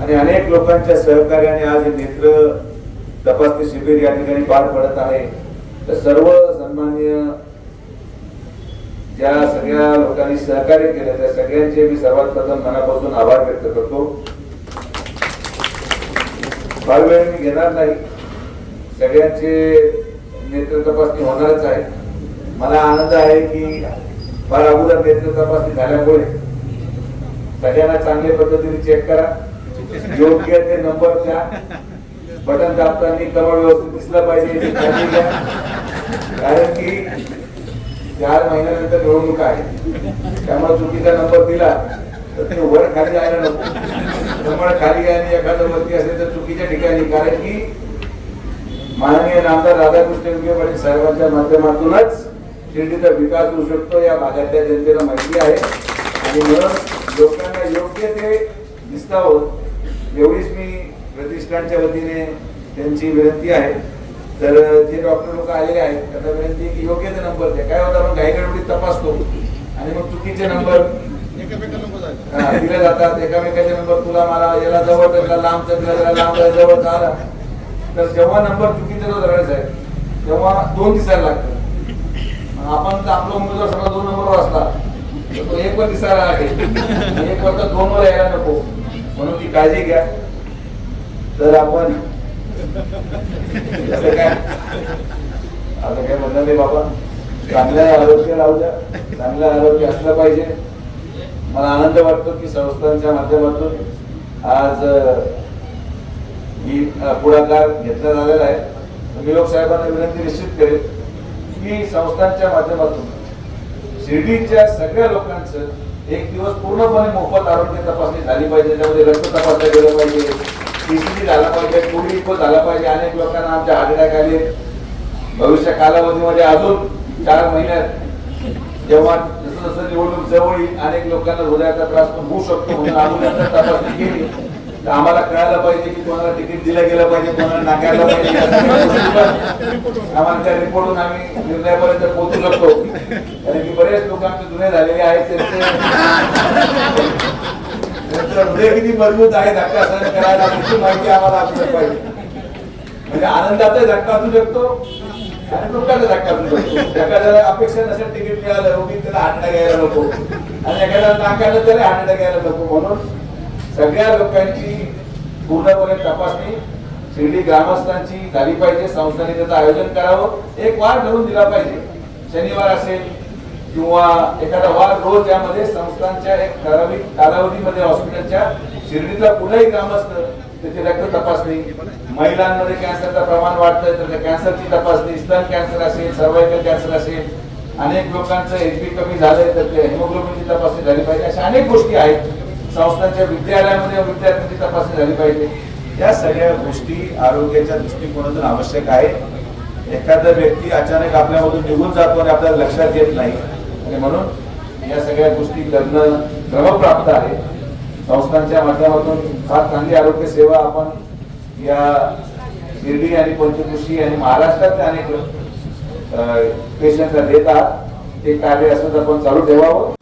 आणि अनेक लोकांच्या सहकार्याने आज नेत्र तपासणी शिबिर या ठिकाणी पार पडत आहे. तर सर्व सन्मान्य ज्या सगळ्या लोकांनी सहकार्य केलं त्या सगळ्यांचे मी सर्वात प्रथम मनापासून आभार व्यक्त करतो. फार वेळ मी घेणार नाही. सगळ्यांचे नेत्र तपासणी होणारच आहे. मला आनंद आहे की फार अगोदर नेत्र तपासणी झाल्यामुळे सगळ्यांना चांगल्या पद्धतीने चेक करा. योग्य ते नंबर द्या बटन दाबताना कमळ व्यवस्थित दिसला पाहिजे कारण की चार महिन्यानंतर निवडणूक आहे. त्यामुळे चुकीचा नंबर दिला तर ते वर खाली जायला नको. कमळ खाली आणि एखादं वरती असेल तर चुकीच्या ठिकाणी. कारण की माननीय नामदार राधाकृष्ण विखे पाटील साहेबांच्या माध्यमातूनच शिर्डीचा विकास होऊ शकतो या भागातल्या जनतेला माहिती आहे. आणि म्हणून लोकांना योग्य ते दिसतावं एवढीच मी प्रतिष्ठानच्या वतीने त्यांची विनंती आहे. तर जे डॉक्टर लोक आलेले आहेत त्यांना विनंती की योग्य ते नंबर द्या. काय होतं आपण घाई गडबडीत तपासतो. आणि मग चुकीचे नंबर हा, दिले जातात. एकामेकाचे नंबर तुला मला याला जवळ त्याला लांब त्याला लांब जवळ आला. तर जेव्हा नंबर चुकीचा जो धरायचा आहे तेव्हा दोन दिसायला लागतं मग आपण तर आपला उमेदवार सगळा दोन नंबरवर असला तर तो एक वर दिसायला लागेल. एक वर तर दोन वर यायला नको. म्हणून ती काळजी घ्या. तर आपण असं काय? आता काय म्हणणार नाही बाबा. चांगलं आरोग्य राहू द्या. चांगलं आरोग्य असलं पाहिजे. मला आनंद वाटतो की संस्थांच्या माध्यमातून आज ही पुढाकार घेतला झालेला आहे. मी लोकसाहेबांना विनंती निश्चित करेल की संस्थांच्या माध्यमातून शिर्डीच्या सगळ्या लोकांचं एक दिवस पूर्णपणे मोफत आरोग्य तपासणी झाली पाहिजे त्यामध्ये रक्त तपासल्या गेलं पाहिजे पीसीटी झाला पाहिजे कोविड इको झाला पाहिजे अनेक लोकांना आमच्या हार्ट अटॅक आले. भविष्य कालावधीमध्ये अजून चार महिन्यात जेव्हा जसं जसं निवडणूक जवळ येईल अनेक लोकांना हृदयाचा त्रास पण होऊ शकतो म्हणून अजून तपासणी केली. आम्हाला कळायला पाहिजे की कोणाला तिकीट दिलं गेलं पाहिजे कोणाला नाकायला पाहिजे. आम्हाला त्या रिपोर्टून आम्ही निर्णयापर्यंत पोहोचू शकतो. कारण की बरेच लोक आमचे जुने झालेले आहेत त्यांचे हृदय किती मजबूत आहे धक्का सहन करायला त्याची माहिती आम्हाला असू पाहिजे म्हणजे आनंदाचा धक्का असू शकतो आणि दुःखाचा धक्का असू शकतो. एखाद्याला अपेक्षा नसेल तिकीट मिळालं रोगी त्याला हात घ्यायला नको. आणि एखाद्याला नाकायला तरी हात घ्यायला नको. म्हणून सगळ्या लोकांची पूर्णपणे तपासणी शिर्डी ग्रामस्थांची झाली पाहिजे संस्थांनी त्याचं आयोजन करावं. एक वार ठरवून दिला पाहिजे. शनिवार असेल किंवा एखादा वार रोज यामध्ये संस्थांच्या एक ठराविक कालावधीमध्ये हॉस्पिटलच्या शिर्डीतला कुठलाही ग्रामस्थ त्याची रक्त तपासणी महिलांमध्ये कॅन्सरचं प्रमाण वाढतंय तर त्या कॅन्सरची तपासणी स्तन कॅन्सर असेल सर्वायकल कॅन्सर असेल अनेक लोकांचं एचपी कमी झालंय तर ते हेमोग्लोबिनची तपासणी झाली पाहिजे. अशा अनेक गोष्टी आहेत. संस्थांच्या विद्यालयामध्ये विद्यार्थ्यांची तपासणी झाली पाहिजे. या सगळ्या गोष्टी आरोग्याच्या दृष्टिकोनातून आवश्यक आहे एखादा व्यक्ती अचानक आपल्यामधून निघून जातो आणि आपल्याला लक्षात येत नाही. आणि म्हणून या सगळ्या गोष्टी करणं क्रमप्राप्त आहे. संस्थांच्या माध्यमातून फार चांगली आरोग्य सेवा आपण या शिर्डी आणि पंचकृषी आणि महाराष्ट्रातल्या अनेक पेशंटला देत आहात. ते कार्य असं आपण चालू ठेवावं.